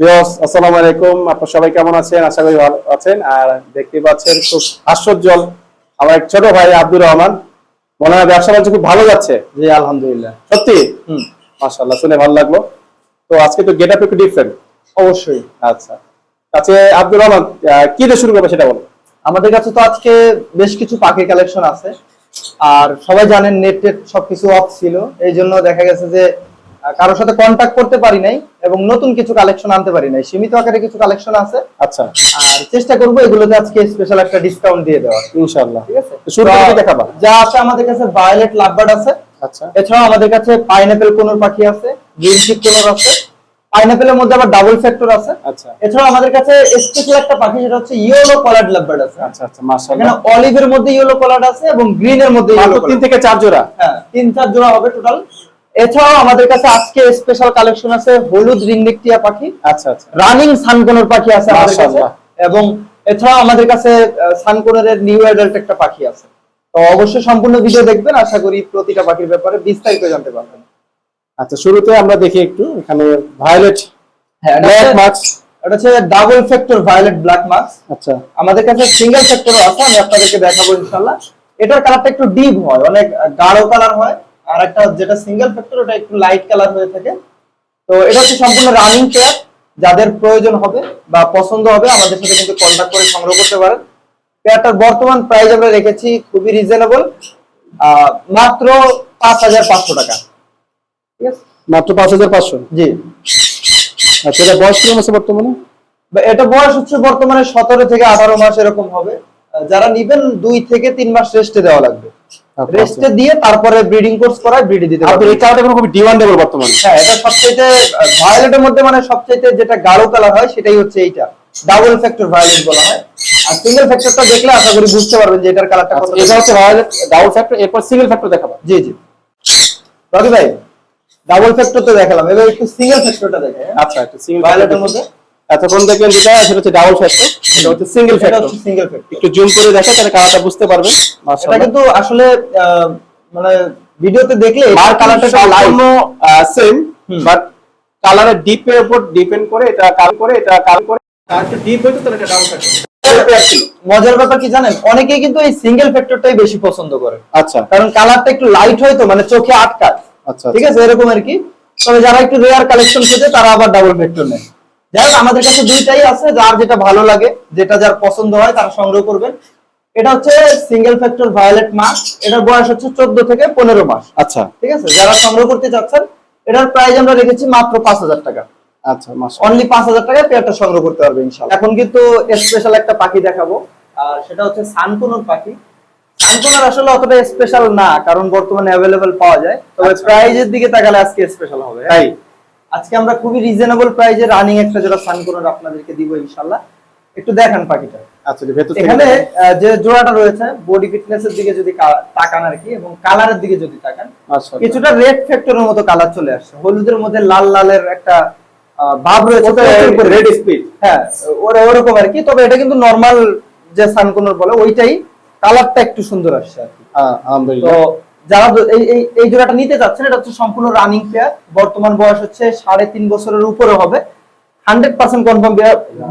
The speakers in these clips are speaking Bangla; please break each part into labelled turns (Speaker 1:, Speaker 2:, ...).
Speaker 1: বিয়স আসসালামু আলাইকুম। আপনার সবাই কেমন আছেন? আশা করি ভালো আছেন। আর দেখতে পাচ্ছেন খুব হাস্যোজ্জ্বল আমার এক ছোট ভাই আব্দুর রহমান। মনে হয় ব্যবসা বাণিজ্য খুব ভালো যাচ্ছে।
Speaker 2: জি আলহামদুলিল্লাহ।
Speaker 1: সত্যি?
Speaker 2: হুম।
Speaker 1: মাশাআল্লাহ শুনে ভালো লাগল। তো আজকে তো গেট আপ একটু ডিফারেন্ট
Speaker 2: অবশ্যই।
Speaker 1: আচ্ছা। আচ্ছা আব্দুর রহমান কি দিয়ে শুরু করবে সেটা বলো
Speaker 2: আমাদের কাছে তো আজকে বেশ কিছু পাখি কালেকশন আছে। আর সবাই জানেন নেট টেট সবকিছু অফ ছিল। এই জন্য দেখা গেছে যে কারোর সাথে কন্ট্যাক্ট করতে পারি নাই এবং নতুন কিছু কালেকশন আনতে পারি নাই। সীমিত আকারে কিছু কালেকশন আছে।
Speaker 1: আচ্ছা।
Speaker 2: আর চেষ্টা করব এগুলোতে আজকে স্পেশাল একটা ডিসকাউন্ট দিয়ে দেওয়ার।
Speaker 1: ইনশাআল্লাহ।
Speaker 2: ঠিক আছে?
Speaker 1: শুরু থেকে দেখাবা।
Speaker 2: যা আছে আমাদের কাছে ভায়োলেট লাভবার্ড আছে।
Speaker 1: আচ্ছা।
Speaker 2: এছাড়াও আমাদের কাছে পাইনাপেল কোনোর পাখি আছে গ্রিন চিক কোনোর আছে। পাইনাপেলের মধ্যে আবার ডাবল ফ্যাক্টর আছে।
Speaker 1: আচ্ছা।
Speaker 2: এছাড়াও আমাদের কাছে স্পেশাল একটা পাখি যেটা হচ্ছে ইয়েলো কলার্ড লাভবার্ড আছে।
Speaker 1: আচ্ছা আচ্ছা মাশাআল্লাহ।
Speaker 2: এখানে অলিভের মধ্যে ইয়েলো কালার আছে এবং গ্রিন এর মধ্যে ইয়েলো
Speaker 1: তিন থেকে চার জোড়া?
Speaker 2: হ্যাঁ তিন চার জোড়া হবে টোটাল এছাড়াও আমাদের কাছে আজকে স্পেশাল কালেকশন আছে হলুদ রিংনেকটিয়া পাখি
Speaker 1: আচ্ছা আচ্ছা।
Speaker 2: রানিং সানকোনর পাখি আছে আমাদের কাছে। এবং এছাড়াও আমাদের কাছে সানকোনর নিউ অ্যাডাল্ট একটা পাখি আছে। তো অবশ্যই সম্পূর্ণ ভিডিও দেখবেন আশা করি প্রতিটা পাখির ব্যাপারে বিস্তারিত জানতে পারবেন।
Speaker 1: আচ্ছা শুরুতে আমরা দেখি একটু এখানে ভায়োলেট
Speaker 2: হ্যাঁ
Speaker 1: ব্ল্যাক মার্কস
Speaker 2: এটা হচ্ছে double factor violet black marks
Speaker 1: আচ্ছা।
Speaker 2: আমাদের কাছে সিঙ্গেল ফ্যাক্টরও আছে আমি আপনাদেরকে দেখাবো ইনশাল্লাহ এটার কালারটা একটু ডিপ হয় অনেক গাঢ় কালার হয়। আর একটা যেটা সিঙ্গেল ফ্যাক্টর ওটা একটু লাইট কালার হয়ে থাকে। তো এটা হচ্ছে সম্পূর্ণ রানিং পেয়ার যাদের প্রয়োজন হবে বা পছন্দ হবে আমাদের সাথে কিন্তু কন্ট্যাক্ট করে সংগ্রহ করতে পারেন। পেয়ারটার বর্তমান প্রাইস আমরা রেখেছি খুবই রিজনেবল মাত্র পাঁচ হাজার পাঁচশো টাকা। ঠিক আছে?
Speaker 1: মাত্র পাঁচ হাজার পাঁচশো?
Speaker 2: জি।
Speaker 1: আচ্ছা এটা বয়স কীরকম আছে বর্তমানে?
Speaker 2: এটা বয়স হচ্ছে বর্তমানে সতেরো থেকে আঠারো মাস এরকম হবে। যারা নিবেন দুই থেকে তিন মাস রেস্টে দেওয়া লাগবে। রেস্টে দিয়ে তারপরে ব্রিডিং কোর্স করায় ব্রিডি দিতে পারবে
Speaker 1: এই কালারটা খুবই ডিমান্ডেবল বর্তমানে।
Speaker 2: হ্যাঁ এটা সবচাইতে ভায়োলেটের মধ্যে মানে সবচাইতে যেটা গাঢ় কালার হয় সেটাই হচ্ছে এইটা। ডাবল ফ্যাক্টর ভায়োলেট বলা হয়। আর সিঙ্গেল ফ্যাক্টরটা দেখলে আশা করি বুঝতে পারবেন যে এটার কালারটা কত
Speaker 1: আচ্ছা, এটা হচ্ছে ভায়োলেট ডাবল ফ্যাক্টর এরপর সিঙ্গেল ফ্যাক্টর দেখাবো।
Speaker 2: জি জি। রবি ভাই ডাবল ফ্যাক্টর তো দেখালাম। এবার একটু সিঙ্গেল ফ্যাক্টরটা দেখে?
Speaker 1: আচ্ছা একটা সিঙ্গেল
Speaker 2: ভায়োলেটের মধ্যে?
Speaker 1: এতক্ষণ দেখবেন যেটা সেটা হচ্ছে ডাবল ফ্যাক্টর এটা হচ্ছে সিঙ্গেল ফ্যাক্টর
Speaker 2: হচ্ছে সিঙ্গেল ফ্যাক্টর
Speaker 1: একটু জুম করে দেখে তাহলে কালারটা বুঝতে পারবেন।
Speaker 2: এটা কিন্তু আসলে মানে ভিডিওতে দেখলে
Speaker 1: আর কালারটা সম্পূর্ণ সেম বাট কালারের ডিপের উপর ডিপেন্ড করে এটা কাল করে এটা কাল করে। আর একটু ডিপ হইতো তাহলে এটা ফ্যাক্টর
Speaker 2: মজার ব্যাপার কি? জানেন? অনেকেই কিন্তু এই সিঙ্গেল ফ্যাক্টরটাই বেশি পছন্দ করে।
Speaker 1: আচ্ছা।
Speaker 2: কারণ কালারটা একটু লাইট হয় তো মানে চোখে আটকায়।
Speaker 1: আচ্ছা
Speaker 2: ঠিক আছে? এরকম আর কি। তবে যারা একটু রেয়ার কালেকশন খুঁজে তারা আবার ডাবল ফ্যাক্টর নেয়। যাই আমাদের কাছে দুইটাই আছে যার যেটা ভালো লাগে যেটা যার পছন্দ হয় তারা সংগ্রহ করবেন। এটা হচ্ছে সিঙ্গেল ফ্যাক্টর ভায়োলেট মাস এটার বয়স হচ্ছে চোদ্দ থেকে পনেরো মাস।
Speaker 1: আচ্ছা।
Speaker 2: ঠিক আছে? যারা সংগ্রহ করতে চাচ্ছেন এটার প্রাইস আমরা রেখেছি মাত্র পাঁচ হাজার টাকা।
Speaker 1: আচ্ছা মাশাআল্লাহ
Speaker 2: অনলি পাঁচ হাজার টাকায় পেয়ারটা সংগ্রহ করতে পারবে ইনশাল্লাহ। এখন কিন্তু স্পেশাল একটা পাখি দেখাবো। আর সেটা হচ্ছে সানকুনোর পাখি। সানকুনোর আসলে অতটা স্পেশাল না কারণ বর্তমানে অ্যাভেলেবেল পাওয়া যায়। তবে
Speaker 1: আচ্ছা।
Speaker 2: প্রাইজের দিকে তাকালে আজকে স্পেশাল হবে?
Speaker 1: তাই?
Speaker 2: আজকে আমরা খুবই রিজনেবল প্রাইজে রানিং একটা জোড়া সানকুনোর আপনাদেরকে দিব ইনশাল্লাহ একটু দেখান পাখিটা।
Speaker 1: আচ্ছা ভেতর
Speaker 2: এখানে যে জোড়াটা রয়েছে বডি ফিটনেস এর দিকে যদি তাকান আর কি এবং কালারের দিকে যদি তাকান
Speaker 1: মাশাআল্লাহ
Speaker 2: কিছুটা রেড ফ্যাক্টরের মতো কালার চলে আসছে। হলুদের মধ্যে লাল লালের একটা ভাব রয়েছে।
Speaker 1: রেড স্পিড
Speaker 2: হ্যাঁ ওরা ওরকম আর কি। তবে এটা কিন্তু নর্মাল যে সানকুনোর বলে ওইটাই কালারটা একটু সুন্দর আসছে আর কি।
Speaker 1: আলহামদুলিল্লাহ।
Speaker 2: যারা এই জোড়াটা নিতে চাচ্ছেন এটা হচ্ছে সম্পূর্ণ রানিং পেয়ার বর্তমান বয়স হচ্ছে সাড়ে তিন বছরের উপরে হবে। হান্ড্রেড পার্সেন্ট কনফার্ম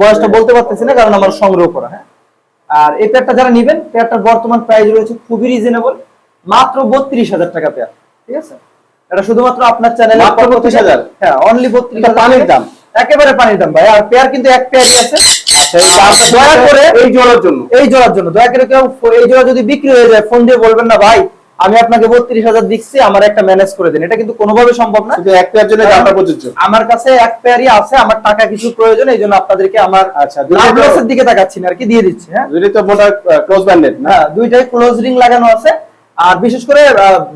Speaker 2: বয়সটা বলতে পারতেছি না কারণ আমার সংগ্রহ করা হ্যাঁ। আর এই পেয়ারটা যারা নিবেন পেয়ারটার বর্তমান প্রাইস রয়েছে খুবই রিজনেবল মাত্র বত্রিশ হাজার টাকা পেয়ার ঠিক আছে? এটা শুধুমাত্র আপনার চ্যানেলে
Speaker 1: মাত্র 32,000?
Speaker 2: হ্যাঁ অনলি বত্রিশ
Speaker 1: পানির দাম।
Speaker 2: একেবারে পানির দাম ভাই। আর পেয়ার কিন্তু এক পেয়ারই আছে
Speaker 1: আচ্ছা
Speaker 2: দয়া করে
Speaker 1: এই জোড়ার জন্য।
Speaker 2: এই জোড়ার জন্য দয়া করে কেউ এই জোড়া যদি বিক্রি হয়ে যায় ফোন দিয়ে বলবেন না ভাই। আমি আপনাকে বত্রিশ হাজার দিচ্ছি আমার একটা ম্যানেজ করে দিন। এটা কিন্তু কোনোভাবে সম্ভব না।
Speaker 1: এক পেয়ার জন্য দামটা প্রযোজ্য।
Speaker 2: আমার কাছে এক পেয়ারই আছে আমার টাকা কিছু প্রয়োজন এই জন্য আপনাদেরকে আমার
Speaker 1: আচ্ছা,
Speaker 2: দিকে তাকাচ্ছি না আর কি দিয়ে দিচ্ছি হ্যাঁ?
Speaker 1: তো মোটা ক্লোজ ব্যান্ডেড না?
Speaker 2: হ্যাঁ দুইটাই ক্লোজ রিং লাগানো আছে। আর বিশেষ করে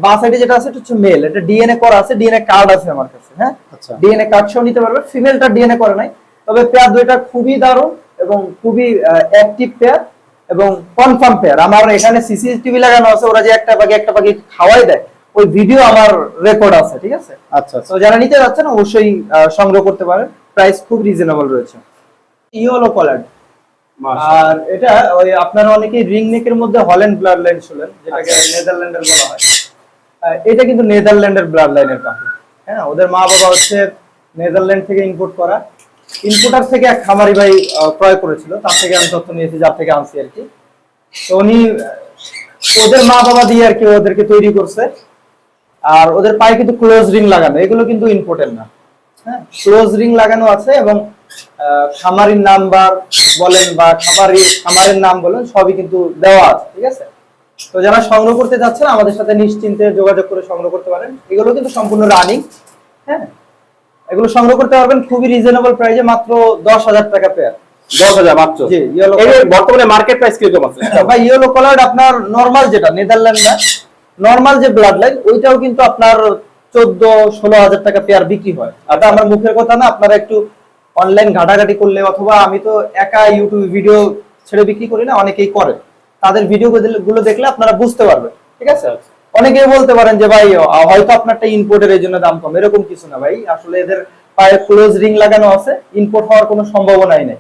Speaker 2: বাঁ সাইডে যেটা আছে এটা হচ্ছে মেল এটা ডিএনএ করা আছে ডিএনএ কার্ড আছে আমার কাছে হ্যাঁ?
Speaker 1: আচ্ছা।
Speaker 2: ডিএনএ কার্ড সহ নিতে পারবে ফিমেলটা ডিএনএ করে নাই। তবে পেয়ার দুইটা খুবই দারুণ এবং খুবই অ্যাক্টিভ পেয়ার এবং কনফার্ম পেয়ার আমার এখানে সিসিটিভি লাগানো আছে ওরা যে একটা পাখি একটা পাখি খাওয়াই দেয় ওই ভিডিও আমার রেকর্ড আছে ঠিক আছে?
Speaker 1: আচ্ছা আচ্ছা।
Speaker 2: তো যারা নিতে যাচ্ছেন অবশ্যই সংগ্রহ করতে পারেন। প্রাইস খুব রিজনেবল রয়েছে। ইয়েলো কলার। আর এটা ওই আপনারা অনেকেই রিং নেকের মধ্যে হল্যান্ড ব্লাড লাইন শুনেন যেটাকে
Speaker 1: আচ্ছা।
Speaker 2: নেদারল্যান্ডের বলা হয়। এটা কিন্তু নেদারল্যান্ডের ব্লাড লাইনের পাখি হ্যাঁ ওদের মা বাবা হচ্ছে নেদারল্যান্ড থেকে ইম্পোর্ট করা। ইনপুটার থেকে এক খামারি ভাই ক্রয় করেছিল। তার থেকে আমি তথ্য নিয়েছি, যার থেকে আনছি আর কি। তো উনি ওদের মা বাবা দিয়ে আর কি ওদেরকে তৈরি করছে। আর ওদের পায়ে কিন্তু ক্লোজ রিং লাগানো, এগুলো কিন্তু ইম্পর্টেন্ট না। হ্যাঁ ক্লোজ রিং লাগানো আছে এবং খামারির নাম্বার বলেন বা খামারি, খামারের নাম বলেন, সবই কিন্তু দেওয়া আছে, ঠিক আছে? তো যারা সংগ্রহ করতে যাচ্ছেন আমাদের সাথে নিশ্চিন্তে যোগাযোগ করে সংগ্রহ করতে পারেন। এগুলো কিন্তু সম্পূর্ণ রানিং হ্যাঁ? এগুলো সংগ্রহ করতে পারবেন খুবই রিজনেবল প্রাইসে মাত্র দশ হাজার টাকা পেয়ার
Speaker 1: দশ হাজার মাত্র? বর্তমানে মার্কেট প্রাইস কীরকম আছে?
Speaker 2: বা ইয়েলো কালার আপনার নর্মাল যেটা নেদারল্যান্ড না নর্মাল যে ব্লাড লাইন ওইটাও কিন্তু আপনার চোদ্দ ষোলো হাজার টাকা পেয়ার বিক্রি হয়। এটা আমার মুখের কথা না আপনারা একটু অনলাইন ঘাটাঘাটি করলে অথবা আমি তো একা ইউটিউব ভিডিও ছেড়ে বিক্রি করি না অনেকেই করে। তাদের ভিডিও গুলো দেখলে আপনারা বুঝতে পারবেন ঠিক আছে? অনেকেই বলতে পারেন যে ভাই হয়তো আপনারটা ইম্পোর্টের এই জন্য দাম কম। এরকম কিছু না ভাই। আসলে এদের পায়ে ক্লোজ রিং লাগানো আছে। ইম্পোর্ট হওয়ার কোনো সম্ভাবনাই নেই।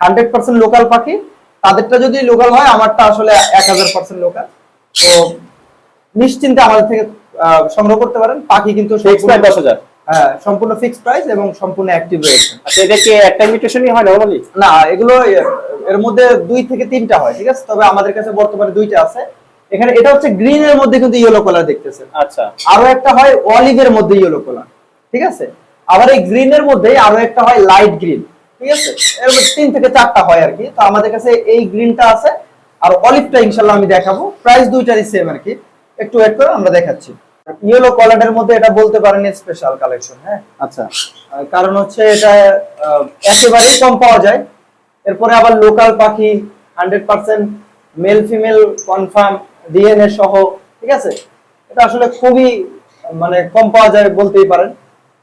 Speaker 2: হান্ড্রেড পার্সেন্ট লোকাল পাখি। তাদেরটা যদি লোকাল হয় আমারটা আসলে এক হাজার পার্সেন্ট লোকাল তো নিশ্চিন্তে আমাদের থেকে সংগ্রহ করতে পারেন। পাখি কিন্তু
Speaker 1: দশ হাজার।
Speaker 2: হ্যাঁ সম্পূর্ণ ফিক্সড প্রাইস এবং সম্পূর্ণ অ্যাক্টিভ রয়েছে।
Speaker 1: আচ্ছা এটা কি একটা ইমিটেশনই হয় নরমালি
Speaker 2: না এগুলো এর মধ্যে দুই থেকে তিনটা হয় ঠিক আছে? তবে আমাদের কাছে বর্তমানে দুইটা আছে। এখানে এটা হচ্ছে গ্রিন এর মধ্যে কিন্তু ইয়েলো কালার দেখতেছেন।
Speaker 1: আচ্ছা।
Speaker 2: আরও একটা হয় অলিভের মধ্যে ইয়েলো কালার ঠিক আছে? আবার এই গ্রিন এর মধ্যে আরও একটা হয় লাইট গ্রিন ঠিক আছে? এর মধ্যে তিন থেকে চারটা হয় আর কি। তো আমাদের কাছে এই গ্রিনটা আছে। আর অলিভটা ইনশাল্লাহ আমি দেখাবো। প্রাইস দুইটারই সেম আর কি। একটু ওয়েট করে আমরা দেখাচ্ছি। ইয়েলো কালারের মধ্যে এটা বলতে পারেন স্পেশাল কালেকশন হ্যাঁ?
Speaker 1: আচ্ছা।
Speaker 2: কারণ হচ্ছে এটা আহ, একেবারেই কম পাওয়া যায়। এরপরে আবার লোকাল পাখি hundred percent male female confirm DNA সহ ঠিক আছে? এটা আসলে খুবই মানে কম পাওয়া যায় বলতেই পারেন।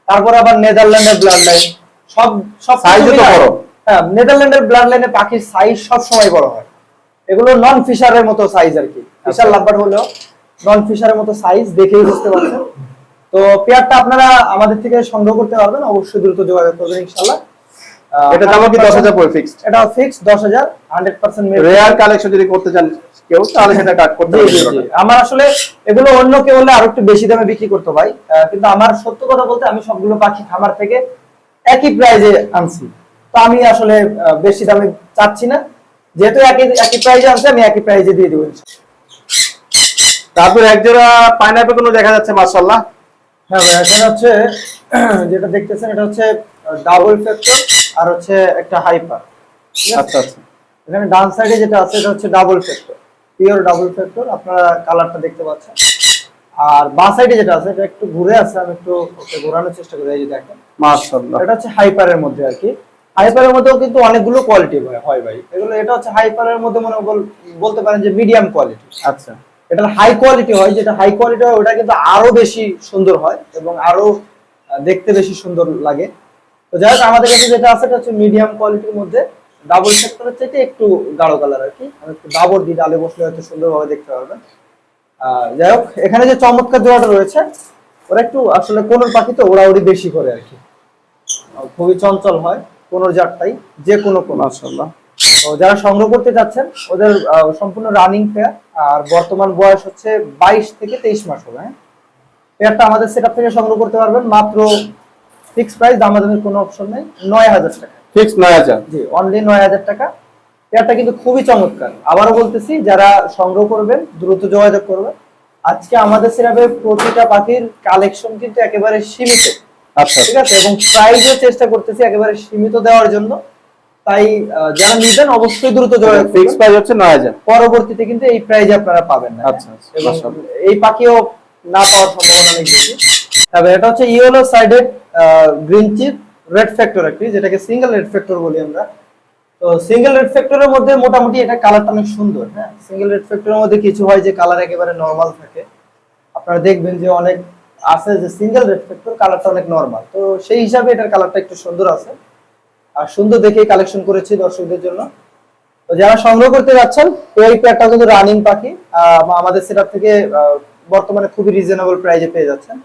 Speaker 2: তারপর আবার নেদারল্যান্ডের ব্লাড লাইন সব সব
Speaker 1: ও তো বড়।
Speaker 2: হ্যাঁ নেদারল্যান্ডের ব্লাড লাইনে পাখির সাইজ সব সময় বড় হয়। এগুলো নন ফিশারের মতো সাইজ আর কি। ফিশার লাভবার হলেও নন ফিশারের মতো সাইজ দেখেই বুঝতে পারছেন। তো পেয়ারটা আপনারা আমাদের থেকে সংগ্রহ করতে পারবেন। অবশ্যই দ্রুত যোগাযোগ করবেন ইনশাল্লাহ আহ,
Speaker 1: এটা দাম কি দশ হাজার পড়ে ফিক্সড
Speaker 2: এটা ফিক্স দশ হাজার হান্ড্রেড পার্সেন্ট
Speaker 1: রেয়ার কালেকশন যদি করতে চান কেউ তাহলে সেটা কাট করতে। পারবেন
Speaker 2: আমার আসলে এগুলো অন্য কেউ হলে আরও একটু বেশি দামে বিক্রি করতে ভাই কিন্তু আমার সত্য কথা বলতে আমি সবগুলো পাখি খামার থেকে একই প্রাইজে আনছি। তো আমি আসলে বেশি দামে চাচ্ছি না। যেহেতু একই একই প্রাইজে আনছি আমি একই প্রাইজে দিয়ে দেবো
Speaker 1: তারপর এক জোড়া পাইনাপেল কোনো দেখা যাচ্ছে মাশাআল্লাহ?
Speaker 2: হ্যাঁ ভাই, এখানে হচ্ছে যেটা দেখতেছেন এটা হচ্ছে ডাবল ফ্যাক্টর আর হচ্ছে একটা হাইপার।
Speaker 1: আচ্ছা আচ্ছা।
Speaker 2: এখানে ডান সাইডে যেটা আছে এটা হচ্ছে double factor. Pure double factor আপনারা কালারটা দেখতে পাচ্ছেন। আর বাঁ সাইডে যেটা আছে এটা একটু ঘুরে আছে আমি একটু ওকে ঘোরানোর চেষ্টা করি এই যে দেখেন।
Speaker 1: মাশাআল্লাহ।
Speaker 2: এটা হচ্ছে হাইপারের মধ্যে আর কি। হাইপারের মধ্যেও কিন্তু অনেকগুলো কোয়ালিটি হয় হয় ভাই। এগুলো এটা হচ্ছে হাইপারের মধ্যে মনে বল- বলতে পারেন যে মিডিয়াম কোয়ালিটি
Speaker 1: আচ্ছা।
Speaker 2: এটা হাই কোয়ালিটি হয় যেটা হাই কোয়ালিটি হয় ওটা কিন্তু আরও বেশি সুন্দর হয় এবং আরও দেখতে বেশি সুন্দর লাগে। তো যাই হোক আমাদের কাছে যেটা আছে এটা হচ্ছে মিডিয়াম কোয়ালিটির মধ্যে ডাবল সেক্টরের চাইতে একটু গাঢ় কালার আর কি। আমি একটু ডাবর দিয়ে ডালে বসলে হয়তো সুন্দরভাবে দেখতে পারবেন। যাই হোক এখানে যে চমৎকার জোড়াটা রয়েছে ওরা একটু আসলে কোনোর পাখি তো ওড়াউড়ি বেশি করে আর কি। খুবই চঞ্চল হয় কোনোর জাতটাই যে কোনো কোনো
Speaker 1: মাশাআল্লাহ।
Speaker 2: তো যারা সংগ্রহ করতে যাচ্ছেন ওদের সম্পূর্ণ রানিং পেয়ার আর বর্তমান বয়স হচ্ছে বাইশ থেকে তেইশ মাস হবে হ্যাঁ? পেয়ারটা আমাদের সেট থেকে সংগ্রহ করতে পারবেন মাত্র ফিক্স প্রাইস আমাদের কোনো অপশন নেই। নয় হাজার টাকা।
Speaker 1: ফিক্স নয় হাজার।
Speaker 2: জি অনলি নয় হাজার টাকা। পেয়ারটা কিন্তু খুবই চমৎকার। আবারও বলতেছি যারা সংগ্রহ করবেন দ্রুত যোগাযোগ করবেন। আজকে আমাদের সেরাবে প্রতিটা পাখির কালেকশন কিন্তু একেবারে সীমিত।
Speaker 1: আচ্ছা।
Speaker 2: ঠিক আছে? এবং প্রাইজও চেষ্টা করতেছি একেবারে সীমিত দেওয়ার জন্য। তাই যারা নিবেন অবশ্যই দ্রুত যোগাযোগ
Speaker 1: ফিক্স প্রাইস হচ্ছে নয় হাজার।
Speaker 2: পরবর্তীতে কিন্তু এই প্রাইজে আপনারা পাবেন না।
Speaker 1: আচ্ছা, আচ্ছা,
Speaker 2: এবং এই পাখিও না পাওয়ার সম্ভাবনা অনেক বেশি তবে এটা হচ্ছে yellow sided green chip red factor একটি, যেটাকে সিঙ্গেল রেড ফ্যাক্টর বলি আমরা। তো সিঙ্গেল রেড ফ্যাক্টরের মধ্যে মোটামুটি এটা কালারটা অনেক সুন্দর হ্যাঁ? সিঙ্গেল রেড ফ্যাক্টরের মধ্যে কিছু হয় যে কালার একেবারে নর্মাল থাকে। আপনারা দেখবেন যে অনেক আছে যে সিঙ্গেল রেড ফ্যাক্টর কালারটা অনেক নর্মাল তো সেই হিসাবে এটার কালারটা একটু সুন্দর আছে। আর সুন্দর দেখেই কালেকশন করেছি দর্শকদের জন্য। তো যারা সংগ্রহ করতে যাচ্ছেন, তো এই পেয়ারটা কিন্তু রানিং পাখি। আমাদের সেটার থেকে বর্তমানে খুবই রিজনেবল প্রাইজে পেয়ে যাচ্ছেন।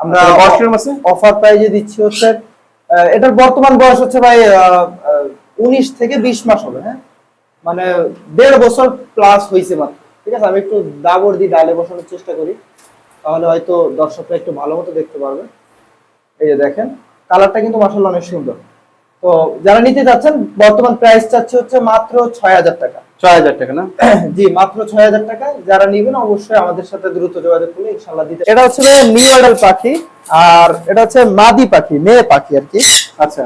Speaker 2: আমরা
Speaker 1: কীরকম আছে?
Speaker 2: অফার প্রাইজে দিচ্ছি হচ্ছে এটার বর্তমান বয়স হচ্ছে ভাই উনিশ থেকে বিশ মাস হবে হ্যাঁ? মানে দেড় বছর প্লাস হয়েছে মাত্র। ঠিক আছে? আমি একটু দাবর দিয়ে ডালে বসানোর চেষ্টা করি। তাহলে হয়তো দর্শকরা একটু ভালো মতো দেখতে পারবে। এই যে দেখেন কালারটা কিন্তু মাসাল্লাহ অনেক সুন্দর। তো তো যারা নিতে যাচ্ছেন বর্তমান প্রাইস চাচ্ছে হচ্ছে মাত্র ছয় হাজার টাকা।
Speaker 1: ছয় হাজার টাকা না?
Speaker 2: জি মাত্র ছয় হাজার টাকা। যারা নিবেন অবশ্যই আমাদের সাথে দ্রুত যোগাযোগ করলে ইনশাল্লাহ দিতে এটা হচ্ছে নিউ আইডাল পাখি আর এটা হচ্ছে মাদি পাখি মেয়ে পাখি আর কি।
Speaker 1: আচ্ছা।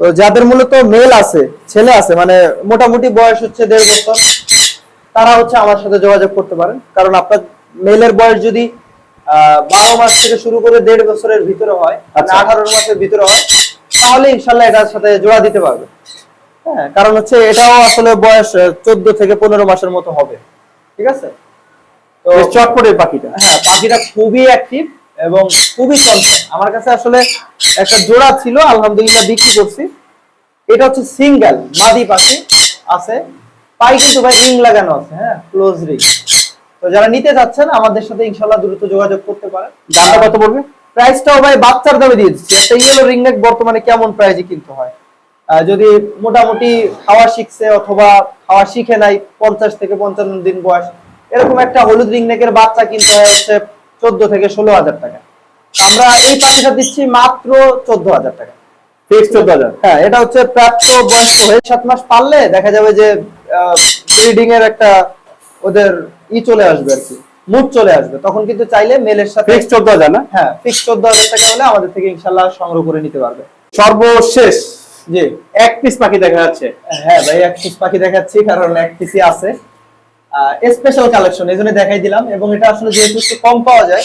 Speaker 2: তো যাদের মূলত মেল আছে ছেলে আছে মানে মোটামুটি বয়স হচ্ছে দেড় বছর তারা হচ্ছে আমার সাথে যোগাযোগ করতে পারেন। কারণ আপনার মেলের বয়স যদি আহ, বারো মাস থেকে শুরু করে দেড় বছরের ভিতরে হয়
Speaker 1: আচ্ছা।
Speaker 2: আঠারো মাসের ভিতরে হয় তাহলে ইনশাল্লাহ এটার সাথে জোড়া দিতে পারবে হ্যাঁ কারণ হচ্ছে এটাও আসলে বয়স চোদ্দ থেকে পনেরো মাসের মতো হবে। ঠিক আছে? তো
Speaker 1: চটপটের পাখিটা।
Speaker 2: হ্যাঁ পাখিটা খুবই অ্যাক্টিভ এবং খুবই চঞ্চল আমার কাছে আসলে একটা জোড়া ছিল আলহামদুলিল্লাহ বিক্রি করছি। এটা হচ্ছে সিঙ্গেল মাদি পাখি আছে। পাই কিন্তু ভাই রিং লাগানো আছে হ্যাঁ ক্লোজ রিং তো যারা নিতে যাচ্ছেন আমাদের সাথে ইনশাল্লাহ দ্রুত যোগাযোগ করতে পারেন।
Speaker 1: দামটা কত পড়বে?
Speaker 2: প্রাইসটাও ভাই বাচ্চার দামে দিয়ে দিচ্ছি। একটা ইয়েলো রিং নেক বর্তমানে কেমন প্রাইজে কিনতে হয়? যদি মোটামুটি খাওয়া শিখছে অথবা খাওয়া শিখে নাই পঞ্চাশ থেকে পঞ্চান্ন দিন বয়স এরকম একটা হলুদ রিং নেকের বাচ্চা কিনতে হয় হচ্ছে চোদ্দ থেকে ষোলো হাজার টাকা। আমরা এই পাখিটা দিচ্ছি মাত্র চোদ্দ হাজার টাকা। হ্যাঁ এটা হচ্ছে প্রাপ্ত বয়স্ক হয়ে সাত মাস পারলে দেখা যাবে যে ব্রিডিং এর একটা ওদের ই চলে আসবে আর কি মুড চলে আসবে। তখন কিন্তু চাইলে মেলের সাথে
Speaker 1: ফিক্স চোদ্দ হাজার না?
Speaker 2: হ্যাঁ ফিক্স চোদ্দ হাজার টাকা হলে আমাদের থেকে ইনশাল্লাহ সংগ্রহ করে নিতে পারবে।
Speaker 1: সর্বশেষ
Speaker 2: জি
Speaker 1: এক পিস পাখি দেখা যাচ্ছে।
Speaker 2: হ্যাঁ ভাই এক পিস পাখি দেখাচ্ছি কারণ এক পিসই আছে। স্পেশাল কালেকশন এই জন্য দেখাই দিলাম এবং এটা আসলে যেহেতু একটু কম পাওয়া যায়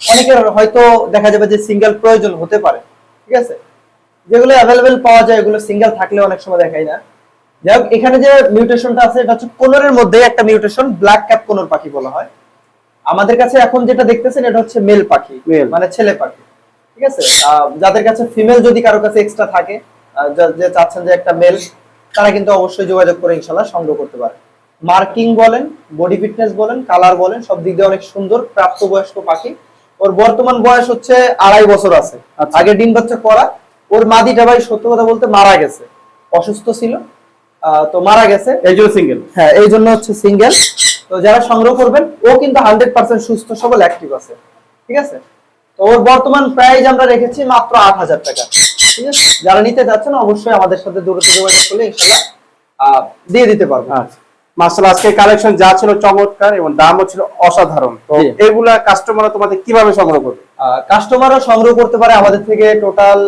Speaker 2: অনেকের হয়তো দেখা যাবে যে সিঙ্গেল প্রয়োজন হতে পারে ঠিক আছে? যেগুলো অ্যাভেলেবেল পাওয়া যায় এগুলো সিঙ্গেল থাকলে অনেক সময় দেখাই না। যাই হোক এখানে যে মিউটেশনটা আছে এটা হচ্ছে কোনরের মধ্যে একটা মিউটেশন ব্ল্যাক ক্যাপ কোনর পাখি বলা হয়। আমাদের কাছে এখন যেটা দেখতেছেন এটা হচ্ছে মেল পাখি। মানে ছেলে পাখি ঠিক আছে? যাদের কাছে ফিমেল যদি কারও কাছে এক্সট্রা থাকে যা- চাচ্ছেন যে একটা মেল তারা কিন্তু অবশ্যই যোগাযোগ করে ইনশাল্লাহ সংগ্রহ করতে পারে। মার্কিং বলেন বডি ফিটনেস বলেন কালার বলেন সব দিক দিয়ে অনেক সুন্দর প্রাপ্তবয়স্ক পাখি। ওর বর্তমান বয়স হচ্ছে আড়াই বছর আছে।
Speaker 1: আচ্ছা।
Speaker 2: আগে ডিম বাচ্চা করা ওর মাদিটা ভাই সত্য কথা বলতে মারা গেছে। অসুস্থ ছিল তো মারা গেছে।
Speaker 1: এই জন্য সিঙ্গেল
Speaker 2: হ্যাঁ এই জন্য হচ্ছে সিঙ্গেল তো যারা সংগ্রহ করবেন ও কিন্তু হান্ড্রেড পার্সেন্ট সুস্থ সবল অ্যাক্টিভ আছে। ঠিক আছে? তো ওর বর্তমান প্রাইস আমরা রেখেছি মাত্র আট হাজার টাকা। যারা নিতে যাচ্ছেন অবশ্যই আমাদের সাথে দূরত্ব যোগাযোগ করলে ইনশাল্লাহ দিয়ে দিতে পারব।
Speaker 1: আচ্ছা। আজকে কালেকশন যা ছিল চমৎকার এবং দামও ছিল অসাধারণ। তো এগুলা কাস্টমার তোমাদের কীভাবে সংগ্রহ করবে?
Speaker 2: কাস্টমারও সংগ্রহ করতে পারে আমাদের থেকে টোটাল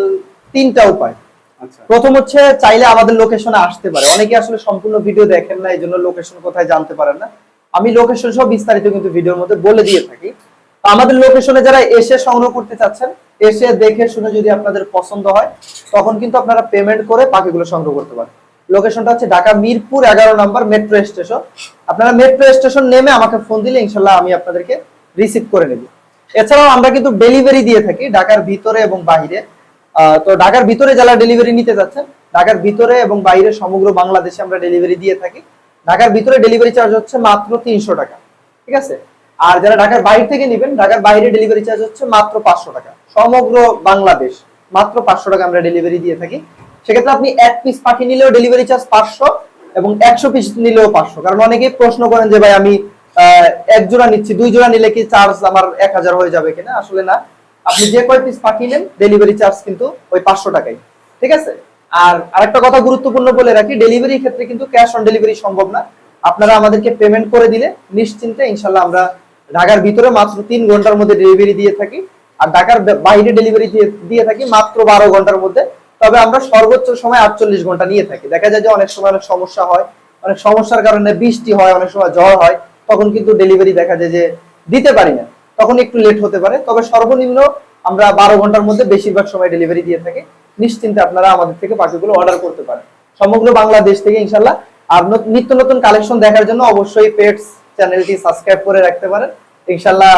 Speaker 2: তিনটা উপায়।
Speaker 1: আচ্ছা।
Speaker 2: প্রথম হচ্ছে চাইলে আমাদের লোকেশনে আসতে পারে। অনেকে আসলে সম্পূর্ণ ভিডিও দেখেন না এই জন্য লোকেশন কোথায় জানতে পারেন না। আমি লোকেশন সব বিস্তারিত কিন্তু ভিডিওর মধ্যে বলে দিয়ে থাকি। আমাদের লোকেশনে যারা এসে সংগ্রহ করতে চাচ্ছেন এসে দেখে শুনে যদি আপনাদের পছন্দ হয় তখন কিন্তু আপনারা পেমেন্ট করে পাখিগুলো সংগ্রহ করতে পারেন। লোকেশনটা হচ্ছে ঢাকা মিরপুর এগারো নম্বর মেট্রো স্টেশন আপনারা মেট্রো স্টেশন নেমে আমাকে ফোন দিলে ইনশাল্লাহ আমি আপনাদেরকে রিসিভ করে নেব। এছাড়াও আমরা কিন্তু ডেলিভারি দিয়ে থাকি ঢাকার ভিতরে এবং আহ, তো ঢাকার ভিতরে যারা ডেলিভারি নিতে যাচ্ছেন ঢাকার ভিতরে এবং বাইরে সমগ্র বাংলাদেশে আমরা ডেলিভারি দিয়ে থাকি। ঢাকার ভিতরে ডেলিভারি চার্জ হচ্ছে মাত্র তিনশো টাকা ঠিক আছে? আর যারা ঢাকার বাইরে থেকে নেবেন, ঢাকার বাইরে ডেলিভারি চার্জ হচ্ছে মাত্র পাঁচশো টাকা। সমগ্র বাংলাদেশ, মাত্র পাঁচশো টাকা আমরা ডেলিভারি দিয়ে থাকি। সেক্ষেত্রে আপনি এক পিস পাখি নিলেও ডেলিভারি চার্জ পাঁচশো এবং একশো পিস নিলেও পাঁচশো। কারণ অনেকেই প্রশ্ন করেন যে, ভাই, আমি এক জোড়া নিচ্ছি, দুই জোড়া নিলে কি চার্জ আমার এক হাজার হয়ে যাবে কিনা? আসলে না। আপনি যে কয় পিস পাঠিয়ে নেন ডেলিভারি চার্জ কিন্তু ওই পাঁচশো টাকাই। ঠিক আছে? আর আরেকটা কথা গুরুত্বপূর্ণ বলে রাখি ডেলিভারি ক্ষেত্রে কিন্তু ক্যাশ অন ডেলিভারি সম্ভব না। আপনারা আমাদেরকে পেমেন্ট করে দিলে নিশ্চিন্তে ইনশাল্লাহ আমরা ঢাকার ভিতরে মাত্র তিন ঘণ্টার মধ্যে ডেলিভারি দিয়ে থাকি। আর ঢাকার বাইরে ডেলিভারি দিয়ে থাকি মাত্র বারো ঘণ্টার মধ্যে। তবে আমরা সর্বোচ্চ সময় আটচল্লিশ ঘণ্টা নিয়ে থাকি। দেখা যায় যে অনেক সময় অনেক সমস্যা হয়। অনেক সমস্যার কারণে বৃষ্টি হয়, অনেক সময় জ্বর হয়। তখন কিন্তু ডেলিভারি দেখা যায় যে দিতে পারি না। তখন একটু লেট হতে পারে। তবে সর্বনিম্ন আমরা বারো ঘণ্টার মধ্যে বেশিরভাগ সময় ডেলিভারি দিয়ে থাকি। নিশ্চিন্তে আপনারা আমাদের থেকে পাখিগুলো অর্ডার করতে পারেন। সমগ্র বাংলাদেশ থেকে ইনশাল্লাহ আর নিত্য নতুন কালেকশন দেখার জন্য অবশ্যই পেটস চ্যানেলটি সাবস্ক্রাইব করে রাখতে পারেন। ইনশাল্লাহ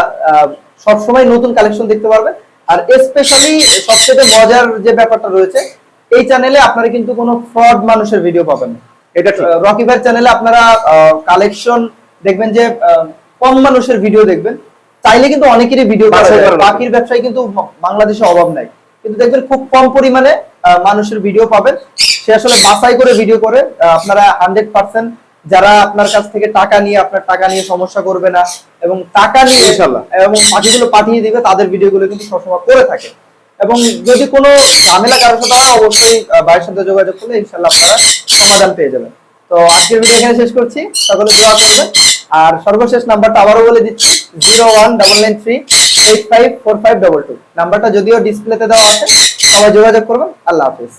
Speaker 2: সবসময় নতুন কালেকশন দেখতে পারবেন। আর স্পেশালি সবচেয়ে মজার যে ব্যাপারটা রয়েছে এই চ্যানেলে আপনারা কিন্তু কোনো ফ্রড মানুষের ভিডিও পাবেন না।
Speaker 1: এটা
Speaker 2: রকি ভাইয়ের চ্যানেলে আপনারা কালেকশন দেখবেন যে কম মানুষের ভিডিও দেখবেন। চাইলে কিন্তু অনেকেরই ভিডিও
Speaker 1: বাছাই করা লাগে।
Speaker 2: ব্যবসায় কিন্তু বাংলাদেশে অভাব নাই। কিন্তু দেখবেন খুব কম পরিমাণে মানুষের ভিডিও পাবেন। সে আসলে বাছাই করে ভিডিও করে আপনারা হান্ড্রেড পার্সেন্ট যারা আপনার কাছ থেকে টাকা নিয়ে আপনার টাকা নিয়ে সমস্যা করবে না এবং টাকা নিয়ে
Speaker 1: ইনশাল্লাহ।
Speaker 2: এবং পাখিগুলো পাঠিয়ে দিবে তাদের ভিডিওগুলো কিন্তু সবসময় করে থাকে। এবং যদি কোনো ঝামেলা কারোর সাথে হয় অবশ্যই ভাইয়ের সাথে যোগাযোগ করলে ইনশাল্লাহ আপনারা সমাধান পেয়ে যাবেন। তো আজকের ভিডিও এখানে শেষ করছি। সকলে দোয়া করবেন। আর সর্বশেষ নাম্বারটা আবারও বলে দিচ্ছি zero one double nine three eight five four five double two নাম্বারটা যদিও ডিসপ্লেতে দেওয়া আছে সবাই যোগাযোগ করবেন। আল্লাহ হাফিজ।